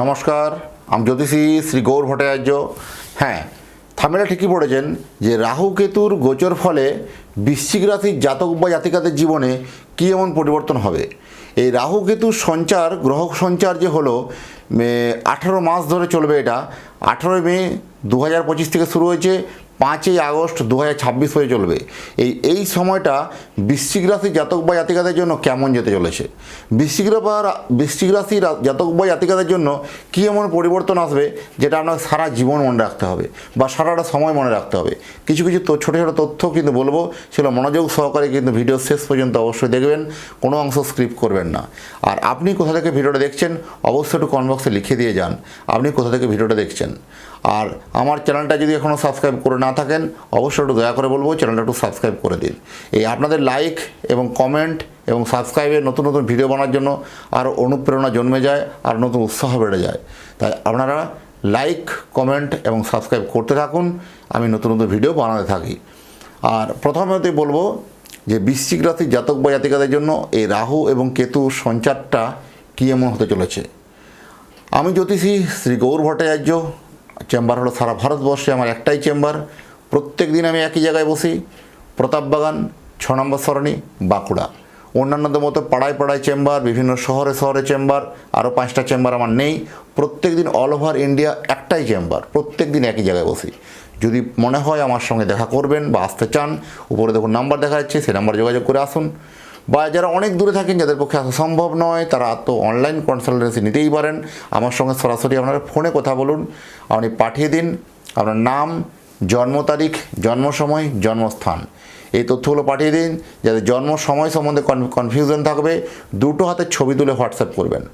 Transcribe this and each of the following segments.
নমস্কার, আমি জ্যোতিষী শ্রী গৌর ভট্টাচার্য। হ্যাঁ থামেলা ঠিকই পড়েছেন যে রাহু কেতুর গোচর ফলে বৃশ্চিক রাশির জাতক বা জাতিকাদের জীবনে কী এমন পরিবর্তন হবে? এই রাহু কেতুর সঞ্চার, গ্রহ সঞ্চার যে হলো আঠারো মাস ধরে চলবে এটা। আঠারোই মে দু হাজার পঁচিশ থেকে শুরু হয়েছে পাঁচই আগস্ট দু ছাব্বিশ হয়ে চলবে। এই এই সময়টা বৃশ্চিক রাশির জাতক বা জাতিকাদের জন্য কেমন যেতে চলেছে? বৃশ্চিক বৃশ্চিক রাশির জাতক বা জাতিকাদের জন্য কী এমন পরিবর্তন আসবে যেটা আপনার সারা জীবন মনে রাখতে হবে বা সারাটা সময় মনে রাখতে হবে? কিছু কিছু তো, ছোটো ছোটো তথ্য কিন্তু বলব, সেগুলো মনোযোগ সহকারে কিন্তু ভিডিও শেষ পর্যন্ত অবশ্যই দেখবেন, কোনো অংশ স্ক্রিপ্ট করবেন না। আর আপনি কোথা থেকে ভিডিওটা দেখছেন, অবশ্যই একটু কমেন্ট বক্সে লিখে দিয়ে যান, আপনি কোথা থেকে ভিডিওটা দেখছেন। আর আমার চ্যানেলটা যদি এখনও সাবস্ক্রাইব করে না থাকেন, অবশ্যই একটু দয়া করে বলব চ্যানেলটা একটু সাবস্ক্রাইব করে দিন। এই আপনাদের লাইক এবং কমেন্ট এবং সাবস্ক্রাইবের নতুন নতুন ভিডিও বানার জন্য আরও অনুপ্রেরণা জন্মে যায়, আর নতুন উৎসাহ বেড়ে যায়। তাই আপনারা লাইক কমেন্ট এবং সাবস্ক্রাইব করতে থাকুন, আমি নতুন নতুন ভিডিও বানাতে থাকি। আর প্রথমেতেই বলব যে বৃশ্চিক রাশির জাতক বা জাতিকাদের জন্য এই রাহু এবং কেতু সঞ্চারটা কী এমন হতে চলেছে? আমি জ্যোতিষী শ্রী গৌর ভট্টাচার্য, চেম্বার হলো সারা ভারতবর্ষে, আমার একটাই চেম্বার। প্রত্যেক দিন আমি একই জায়গায় বসি। প্রতাপবাগান ছ নম্বর সরণি, বাঁকুড়া। অন্যান্যদের মতো পাড়ায় পাড়ায় চেম্বার, বিভিন্ন শহরে শহরে চেম্বার, আরও পাঁচটা চেম্বার আমার নেই। প্রত্যেক দিন অল ওভার ইন্ডিয়া একটাই চেম্বার, প্রত্যেক দিন একই জায়গায় বসি। যদি মনে হয় আমার সঙ্গে দেখা করবেন বা আসতে চান, উপরে দেখুন নাম্বার দেখা যাচ্ছে, সেই নাম্বারে যোগাযোগ করে আসুন। বা যারা অনেক দূরে থাকেন, যাদের পক্ষে আসা সম্ভব নয়, তারা তো অনলাইন কনসালটেন্সি নিতেই পারেন। আমার সঙ্গে সরাসরি আপনারা ফোনে কথা বলুন, আপনি পাঠিয়ে দিন। আপনার নাম জন্ম তারিখ জন্ম সময় জন্মস্থান। এই তথ্যগুলো পাঠিয়ে দিন, যাতে জন্ম সময় সম্বন্ধে কনফিউশন থাকবে। দুটো হাতে ছবি তুলে হোয়াটসঅ্যাপ করবেন।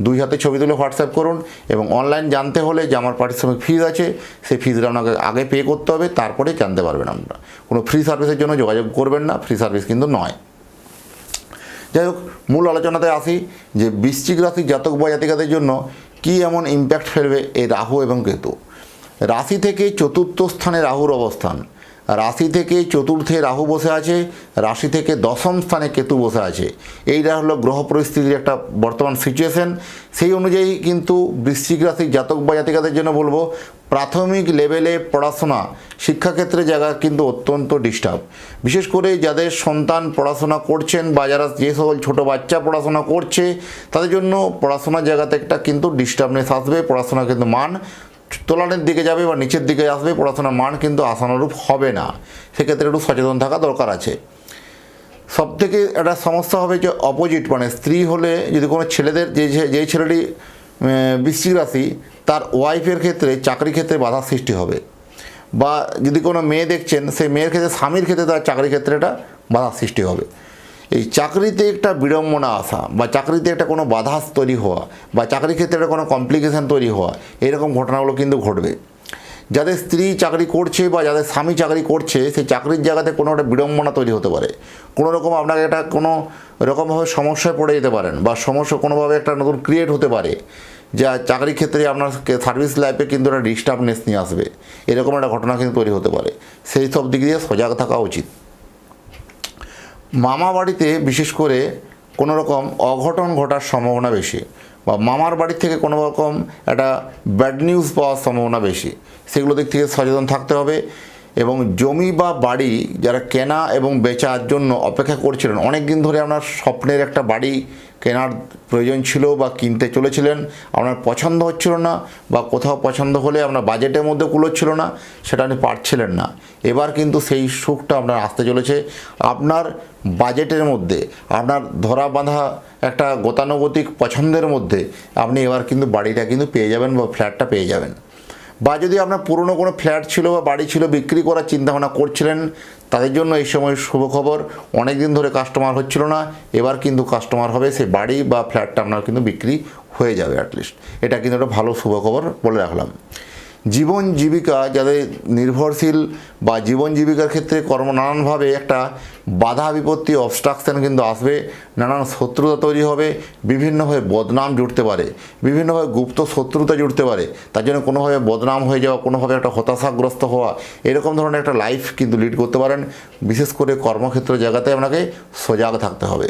দুই হাতে ছবি তুলে হোয়াটসঅ্যাপ করুন এবং অনলাইন জানতে হলে যে আমার পারিশ্রমিক ফিজ আছে, সেই ফিজটা আপনাকে আগে পে করতে হবে, তারপরে জানতে পারবেন আপনারা কোনো ফ্রি সার্ভিসের জন্য যোগাযোগ করবেন না ফ্রি সার্ভিস কিন্তু নয়। যাই হোক, মূল আলোচনাতে আসি যে বৃশ্চিক রাশির জাতক বা জাতিকাদের জন্য কী এমন ইম্প্যাক্ট ফেলবে এই রাহু এবং কেতু? রাশি থেকে চতুর্থ স্থানে রাহুর অবস্থান। রাশি থেকে চতুর্থে রাহু বসে আছে, রাশি থেকে দশম স্থানে কেতু বসে আছে। এইটা হলো গ্রহ পরিস্থিতির একটা বর্তমান সিচুয়েশন সেই অনুযায়ী কিন্তু বৃশ্চিক রাশির জাতক বা জাতিকাদের জন্য বলব, প্রাথমিক লেভেলে পড়াশোনা, শিক্ষাক্ষেত্রে জায়গা কিন্তু অত্যন্ত ডিস্টার্ব বিশেষ করে যাদের সন্তান পড়াশোনা করছেন বা যারা যে সকল ছোটো বাচ্চা পড়াশোনা করছে, তাদের জন্য পড়াশোনার জায়গাতে একটা কিন্তু ডিস্টার্বনেস আসবে পড়াশোনা কিন্তু মান তোলানের দিকে যাবে বা নিচের দিকে আসবে, পড়াশোনার মান কিন্তু আশানুরূপ হবে না। সেক্ষেত্রে একটু সচেতন থাকা দরকার আছে। সব থেকে একটা সমস্যা হবে যে অপোজিট মানে স্ত্রী হলে যদি কোনো ছেলেদের, যে যে- যে ছেলেটি বৃশ্চিক রাশি, তার ওয়াইফের ক্ষেত্রে চাকরি ক্ষেত্রে বাধার সৃষ্টি হবে। বা যদি কোনো মেয়ে দেখছেন, সেই মেয়ের ক্ষেত্রে, স্বামীর ক্ষেত্রে তার চাকরি ক্ষেত্রে একটা বাধার সৃষ্টি হবে। এই চাকরিতে একটা বিড়ম্বনা আসা বা চাকরিতে একটা কোনো বাধা তৈরি হওয়া বা চাকরি ক্ষেত্রে একটা কোনো কমপ্লিকেশান তৈরি হওয়া, এরকম ঘটনাগুলো কিন্তু ঘটবে। যাদের স্ত্রী চাকরি করছে বা যাদের স্বামী চাকরি করছে, সেই চাকরির জায়গাতে কোনো একটা বিড়ম্বনা তৈরি হতে পারে। কোনো রকম আপনাকে একটা কোনো রকমভাবে সমস্যায় পড়ে যেতে পারেন বা সমস্যা কোনোভাবে একটা নতুন ক্রিয়েট হতে পারে, যা চাকরি ক্ষেত্রে আপনার সার্ভিস লাইফে কিন্তু একটা ডিস্টার্বনেস নিয়ে আসবে। এরকম একটা ঘটনা কিন্তু তৈরি হতে পারে। সেই সব দিক দিয়ে সজাগ থাকা উচিত। মামা বাড়িতে বিশেষ করে কোনো রকম অঘটন ঘটার সম্ভাবনা বেশি বা মামার বাড়ি থেকে কোনো রকম একটা ব্যাড নিউজ পাওয়ার সম্ভাবনা বেশি। সেগুলো দিক থেকে সচেতন থাকতে হবে। এবং জমি বা বাড়ি যারা কেনা এবং বেচার জন্য অপেক্ষা করছিলেন অনেক দিন ধরে আপনার স্বপ্নের একটা বাড়ি কেনার প্রয়োজন ছিল বা কিনতে চলেছিলেন, আপনার পছন্দ হচ্ছিল না বা কোথাও পছন্দ হলে আপনার বাজেটের মধ্যে কুলোচ্ছিল না, সেটা আপনি পারছিলেন না। এবার কিন্তু সেই সুখটা আপনার আসতে চলেছে। আপনার বাজেটের মধ্যে, আপনার ধরা বাঁধা একটা গতানুগতিক পছন্দের মধ্যে আপনি এবার কিন্তু বাড়িটা কিন্তু পেয়ে যাবেন বা ফ্ল্যাটটা পেয়ে যাবেন। বা যদি আপনার পুরনো কোনো ফ্ল্যাট ছিল বা বাড়ি ছিল, বিক্রি করার চিন্তাভাবনা করছিলেন, তাদের জন্য এই সময় শুভ খবর অনেক দিন ধরে কাস্টমার হচ্ছিল না, এবার কিন্তু কাস্টমার হবে সে বাড়ি বা ফ্ল্যাটটা আপনার কিন্তু বিক্রি হয়ে যাবে অ্যাটলিস্ট এটা কিন্তু একটা ভালো শুভ খবর বলে রাখলাম। জীবন জীবিকা যাদের নির্ভরশীল বা জীবন জীবিকার ক্ষেত্রে কর্ম নানানভাবে একটা বাধা বিপত্তি অবস্ট্রাকশন কিন্তু আসবে। নানান শত্রুতা তৈরি হবে। বিভিন্নভাবে বদনাম জুড়তে পারে। বিভিন্নভাবে গুপ্ত শত্রুতা জুড়তে পারে। তার জন্য কোনোভাবে বদনাম হয়ে যাওয়া, কোনোভাবে একটা হতাশাগ্রস্ত হওয়া, এরকম ধরনের একটা লাইফ কিন্তু লিড করতে পারেন। বিশেষ করে কর্মক্ষেত্র জায়গাতে আপনাকে সজাগ থাকতে হবে।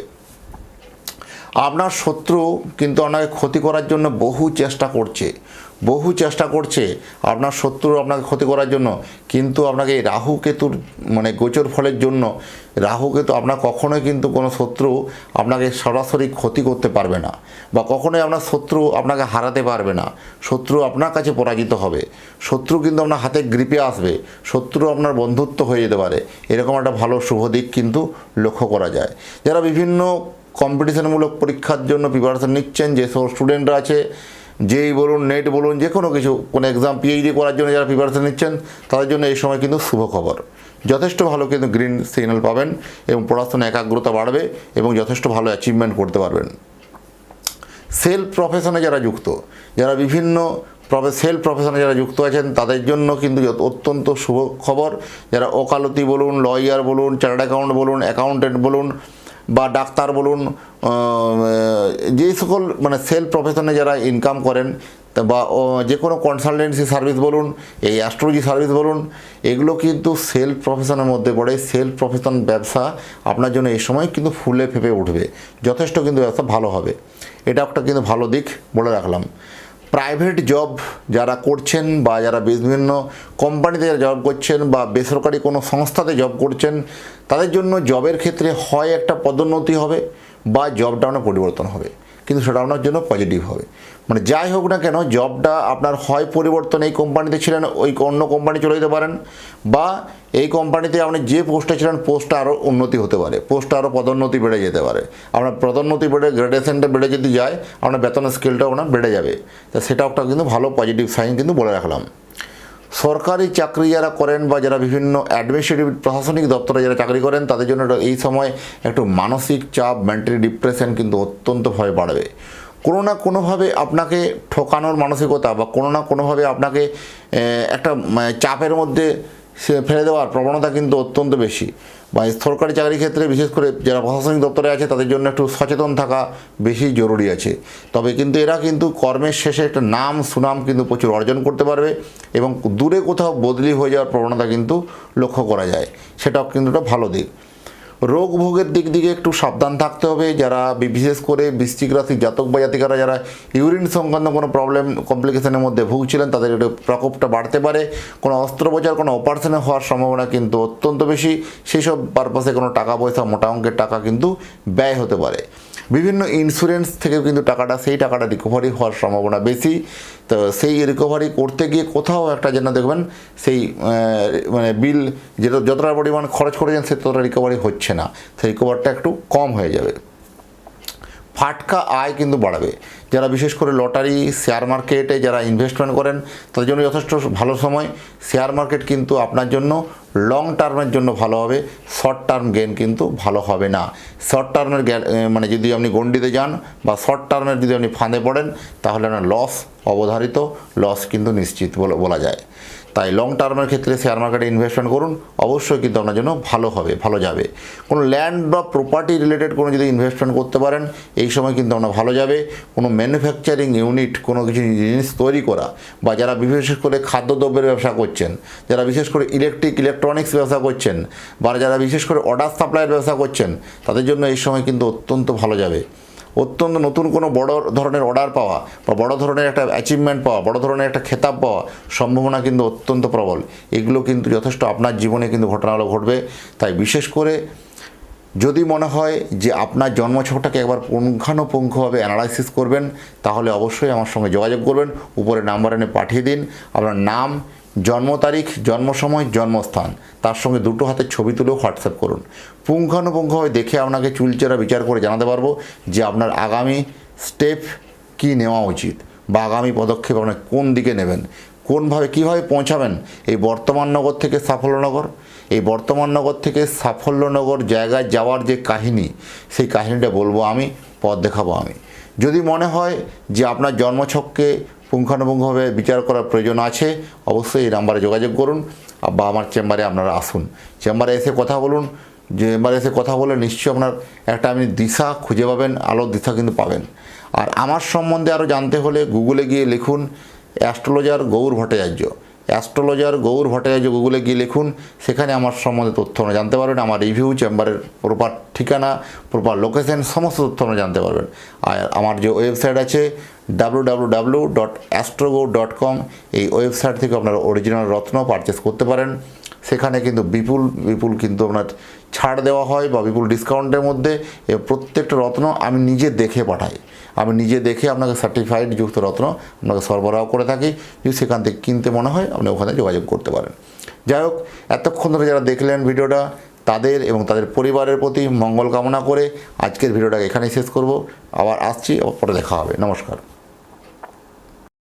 আপনার শত্রু কিন্তু আপনাকে ক্ষতি করার জন্য বহু চেষ্টা করছে। বহু চেষ্টা করছে আপনার শত্রু আপনাকে ক্ষতি করার জন্য, কিন্তু আপনাকে এই রাহু কেতুর মানে গোচর ফলের জন্য, রাহু কেতু আপনার কখনোই কিন্তু কোনো শত্রু আপনাকে সরাসরি ক্ষতি করতে পারবে না, বা কখনোই আপনার শত্রু আপনাকে হারাতে পারবে না। শত্রু আপনার কাছে পরাজিত হবে, শত্রু কিন্তু আপনার হাতে গ্রিপে আসবে, শত্রু আপনার বন্ধুত্ব হয়ে যেতে পারে। এরকম একটা ভালো শুভ দিক কিন্তু লক্ষ্য করা যায়। যারা বিভিন্ন কম্পিটিশনমূলক পরীক্ষার জন্য প্রিপারেশন নিচ্ছেন, যে সব স্টুডেন্টরা আছে যেই বলুন নেট বলুন যে কোনো কিছু, কোনো এক্সাম পিএইচডি করার জন্য যারা প্রিপারেশন নিচ্ছেন, তাদের জন্য এই সময় কিন্তু শুভ খবর। যথেষ্ট ভালো কিন্তু গ্রিন সিগন্যাল পাবেন এবং পড়াশোনা একাগ্রতা বাড়বে এবং যথেষ্ট ভালো অ্যাচিভমেন্ট করতে পারবেন। সেলফ প্রফেশনে যারা যুক্ত, যারা বিভিন্ন সেলফ প্রফেশনে যারা যুক্ত আছেন, তাদের জন্য কিন্তু অত্যন্ত শুভ খবর। যারা ওকালতি বলুন লয়ার বলুন চার্টার্ড অ্যাকাউন্ট বলুন অ্যাকাউন্টেন্ট বলুন বা ডাক্তার বলুন আহ, যে সকল মানে সেলফ প্রফেশনে যারা ইনকাম করেন বা যে কোনো কনসালটেন্সি সার্ভিস বলুন এই অ্যাস্ট্রোলজি সার্ভিস বলুন এগুলো কিন্তু সেলফ প্রফেশনের মধ্যে পড়ে। সেলফ প্রফেশন ব্যবসা আপনার জন্য এই সময় কিন্তু ফুলে ফেপে উঠবে। যথেষ্ট কিন্তু ব্যবসা ভালো হবে। এটা একটা কিন্তু ভালো দিক বলে রাখলাম। প্রাইভেট জব যারা করছেন বা যারা বিভিন্ন কোম্পানিতে জব করছেন বা বেসরকারি কোনো সংস্থাতে জব করছেন, তাদের জন্য জবের ক্ষেত্রে হয় একটা পদোন্নতি হবে বা জবটা পরিবর্তন হবে। কিন্তু সেটা আপনার জন্য পজিটিভ হবে। মানে যাই হোক না কেন জবটা আপনার হয় পরিবর্তন এই কোম্পানিতে ছিলেন, ওই অন্য কোম্পানি চলে যেতে পারেন, বা এই কোম্পানিতে আপনি যে পোস্টে ছিলেন পোস্টটা আরও উন্নতি হতে পারে পোস্টটা আরও পদোন্নতি বেড়ে যেতে পারে। আপনার পদোন্নতি বেড়ে গ্রেডেশনটা বেড়ে যদি যায়, আপনার বেতনের স্কেলটাও আপনার বেড়ে যাবে। তা সেটাও একটা কিন্তু ভালো পজিটিভ সাইন কিন্তু বলে রাখলাম। সরকারি চাকরি যারা করেন বা যারা বিভিন্ন অ্যাডমিনিস্ট্রেটিভ প্রশাসনিক দপ্তরে যারা চাকরি করেন তাদের জন্য এই সময় একটু মানসিক চাপ মেন্টালি ডিপ্রেশন কিন্তু অত্যন্ত ভয় বাড়বে। কোনো না কোনোভাবে আপনাকে ঠকানোর মানসিকতা বা কোনো না কোনোভাবে আপনাকে একটা মানে, চাপের মধ্যে সে ফেলে দেওয়ার প্রবণতা কিন্তু অত্যন্ত বেশি বা সরকারি চাকরির ক্ষেত্রে, বিশেষ করে যারা প্রশাসনিক দপ্তরে আছে, তাদের জন্য একটু সচেতন থাকা বেশি জরুরি আছে। তবে কিন্তু এরা কিন্তু কর্মের শেষে একটা নাম, সুনাম কিন্তু প্রচুর অর্জন করতে পারবে এবং দূরে কোথাও বদলি হয়ে যাওয়ার প্রবণতা কিন্তু লক্ষ্য করা যায়। সেটাও কিন্তু একটা ভালো দিক। রোগ ভোগের দিক দিকে একটু সাবধান থাকতে হবে। যারা বিশেষ করে বৃশ্চিক রাশি জাতক বা জাতিকারা, যারা ইউরিন সংক্রান্ত কোনো প্রবলেম কমপ্লিকেশনের মধ্যে ভুগছিলেন, তাদের একটু প্রকোপটা বাড়তে পারে। কোনো অস্ত্রোপচার, কোনো অপারেশনে হওয়ার সম্ভাবনা কিন্তু অত্যন্ত বেশি। সেই সব পারপাসে কোনো টাকা পয়সা মোটা অঙ্কের টাকা কিন্তু ব্যয় হতে পারে। বিভিন্ন ইন্স্যুরেন্স থেকেও কিন্তু টাকাটা, সেই টাকাটা রিকভারি হওয়ার সম্ভাবনা বেশি। তো সেই রিকভারি করতে গিয়ে কোথাও একটা যেন দেখবেন, সেই মানে বিল যেটা যতটা পরিমাণ খরচ করেছেন, সে ততটা রিকভারি হচ্ছে না। সেই রিকভারটা একটু কম হয়ে যাবে। ফাটকা আয় কিন্তু বাড়াবে। যারা বিশেষ করে লটারি, শেয়ার মার্কেটে যারা ইনভেস্টমেন্ট করেন, তাদের জন্য যথেষ্ট ভালো সময়। শেয়ার মার্কেট কিন্তু আপনার জন্য লং টার্মের জন্য ভালো হবে। শর্ট টার্ম গেন কিন্তু ভালো হবে না। শর্ট টার্মের মানে যদি আপনি গন্ডিতে যান বা শর্ট টার্মের যদি আপনি ফাঁদে পড়েন, তাহলে আপনার লস অবধারিত লস কিন্তু নিশ্চিত বলা যায়। তাই লং টার্মের ক্ষেত্রে শেয়ার মার্কেটে ইনভেস্টমেন্ট করুন। অবশ্যই কিন্তু আপনার জন্য ভালো হবে, ভালো যাবে। কোনো ল্যান্ড বা প্রপার্টি রিলেটেড কোনো যদি ইনভেস্টমেন্ট করতে পারেন, এই সময় কিন্তু আপনার ভালো যাবে। কোনো ম্যানুফ্যাকচারিং ইউনিট কোনো কিছু জিনিস তৈরি করা, বা যারা বিশেষ করে খাদ্যদ্রব্যের ব্যবসা করছেন, যারা বিশেষ করে ইলেকট্রিক ইলেকট্রনিক্স ব্যবসা করছেন, বা যারা বিশেষ করে অর্ডার সাপ্লাইয়ের ব্যবসা করছেন, তাদের জন্য এই সময় কিন্তু অত্যন্ত ভালো যাবে। অত্যন্ত নতুন কোনো বড় ধরনের অর্ডার পাওয়া বা বড় ধরনের একটা অ্যাচিভমেন্ট পাওয়া, বড় ধরনের একটা খেতাব পাওয়া সম্ভাবনা কিন্তু অত্যন্ত প্রবল। এগুলো কিন্তু যথেষ্ট আপনার জীবনে কিন্তু ঘটনাগুলো ঘটবে। তাই বিশেষ করে যদি মনে হয় যে আপনার জন্মছকটাকে একবার পুঙ্খানুপুঙ্খভাবে অ্যানালাইসিস করবেন, তাহলে অবশ্যই আমার সঙ্গে যোগাযোগ করবেন, উপরে নাম্বার এনে পাঠিয়ে দিন। আপনার নাম জন্ম তারিখ, জন্ম সময়, জন্মস্থান। তার সঙ্গে দুটো হাতের ছবি তুলেও হোয়াটসঅ্যাপ করুন। পুঙ্খানুপুঙ্খভাবে দেখে আপনাকে চুলচেরা বিচার করে জানাতে পারব যে আপনার আগামী স্টেপ কি নেওয়া উচিত বা আগামী পদক্ষেপ আপনার কোন দিকে নেবেন। কোনভাবে কীভাবে পৌঁছাবেন এই বর্তমান নগর থেকে সাফল্যনগর এই বর্তমান নগর থেকে সাফল্যনগর জায়গায় যাওয়ার যে কাহিনী, সেই কাহিনীটা বলব আমি, পথ দেখাবো আমি। যদি মনে হয় যে আপনার জন্মছককে পুঙ্খানুপুঙ্খভাবে বিচার করার প্রয়োজন আছে, অবশ্যই এই নাম্বারে যোগাযোগ করুন। বা আমার চেম্বারে আপনারা আসুন। চেম্বারে এসে কথা বলুন। চেম্বারে এসে কথা বলে নিশ্চয়ই আপনার একটা আপনি দিশা খুঁজে পাবেন, আলোর দিশা কিন্তু পাবেন। আর আমার সম্বন্ধে আরও জানতে হলে গুগলে গিয়ে লিখুন অ্যাস্ট্রোলজার গৌর ভট্টাচার্য। অ্যাস্ট্রোলজার গৌর ভট্টাচার্য গুগলে গিয়ে লিখুন, সেখানে আমার সম্বন্ধে তথ্য আমরা জানতে পারবেন, আমার রিভিউ চেম্বারের প্রপার ঠিকানা, প্রপার লোকেশন, সমস্ত তথ্য আমরা জানতে পারবেন। আর আমার যে ওয়েবসাইট আছে W dot astrogo dot com এই ওয়েবসাইট থেকে আপনারা অরিজিনাল রত্ন পারচেস করতে পারেন। সেখানে কিন্তু বিপুল বিপুল কিন্তু আপনার ছাড় দেওয়া হয় বা বিপুল ডিসকাউন্টের মধ্যে প্রত্যেকটা রত্ন আমি নিজে দেখে পাঠাই। আমি নিজে দেখে আপনাকে সার্টিফাইড যুক্ত রত্ন আপনাকে সরবরাহ করে থাকি। যদি সেখান থেকে কিনতে মনে হয়, আপনি ওখানে যোগাযোগ করতে পারেন। যাই হোক, এতক্ষণ ধরে যারা দেখলেন ভিডিওটা, তাদের এবং তাদের পরিবারের প্রতি মঙ্গল কামনা করে আজকের ভিডিওটাকে এখানেই শেষ করব। আবার আসছি পরে দেখা হবে। নমস্কার।